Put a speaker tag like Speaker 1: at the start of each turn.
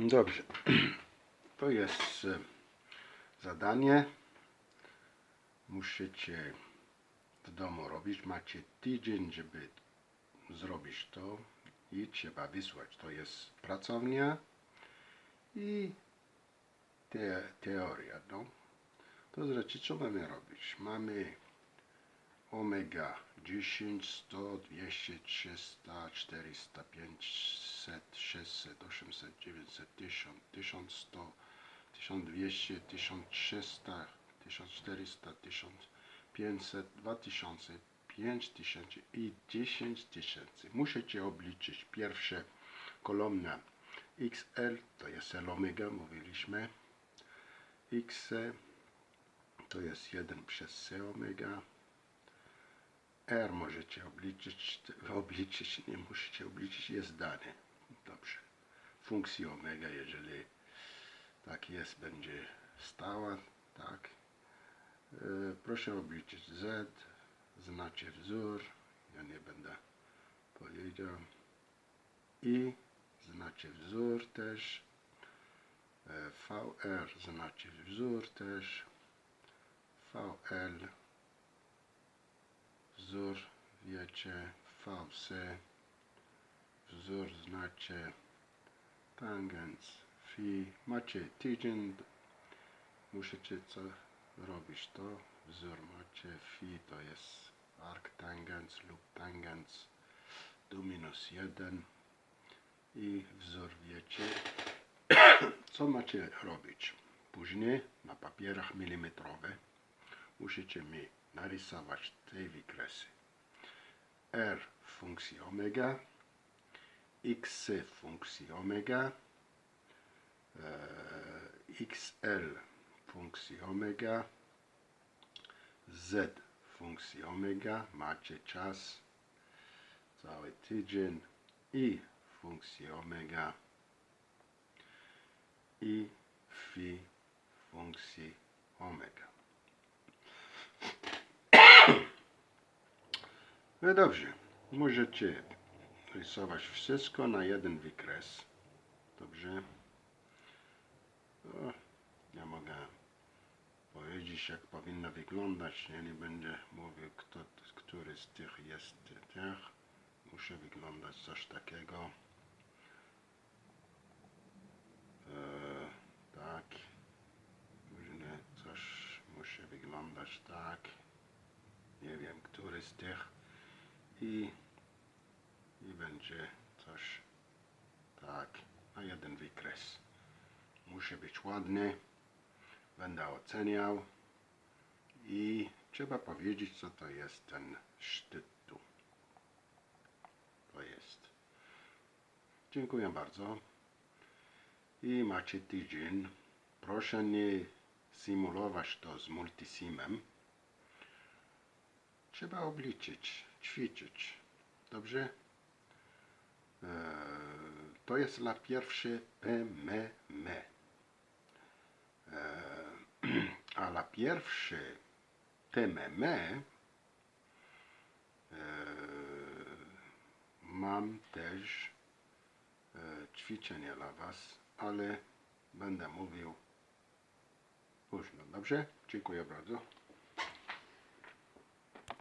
Speaker 1: Dobrze. To jest e, zadanie. Musicie w domu robić. Macie tydzień, żeby zrobić to i trzeba wysłać. To jest pracownia i te, teoria. No. To znaczy, co mamy robić? Mamy omega 10, 100, 200, 300, 400, 500, 600, 800, 900, 1000, 1100, 1200, 1300, 1400, 1500, 2000, 5000 i 10 tysięcy. Musicie obliczyć pierwsze kolumna XL, to jest L omega, mówiliśmy. X to jest 1 przez C omega. R możecie obliczyć, obliczyć, nie musicie obliczyć, jest dane. Dobrze. Funkcja omega, jeżeli tak jest, będzie stała, tak. E, Proszę obliczyć Z, znacie wzór, ja nie będę powiedział. I znacie wzór też. E, VR znacie wzór też. VL wzór wiecie, VC wzór znacie, tangens, phi, macie tydzień, musicie co robić to, wzór macie, phi to jest arctangens lub tangens do minus 1 i wzór wiecie, co macie robić. Później na papierach milimetrowych musicie mi narysować te wykresy. R funkcji omega, x funkcji omega, e, xl funkcji omega, z funkcji omega, macie czas, cały tydzień i funkcji omega i phi funkcji omega. No dobrze, możecie rysować wszystko na jeden wykres. Dobrze. O, ja mogę powiedzieć, jak powinno wyglądać. Ja nie będę mówił, kto, który z tych jest tych. Muszę wyglądać coś takiego. E, tak. Różne coś wyglądać tak. Nie wiem, który z tych. I, i będzie coś tak na jeden wykres. Musi być ładny. Będę oceniał. I trzeba powiedzieć, co to jest ten sztyt tu. To jest. Dziękuję bardzo. I macie tydzień. Proszę nie symulować to z multisimem. Trzeba obliczyć, ćwiczyć. Dobrze? Eee, to jest dla pierwsze PMM. Eee, a dla pierwsze TMM eee, mam też e, ćwiczenie dla Was, ale będę mówił późno. Dobrze? Dziękuję bardzo.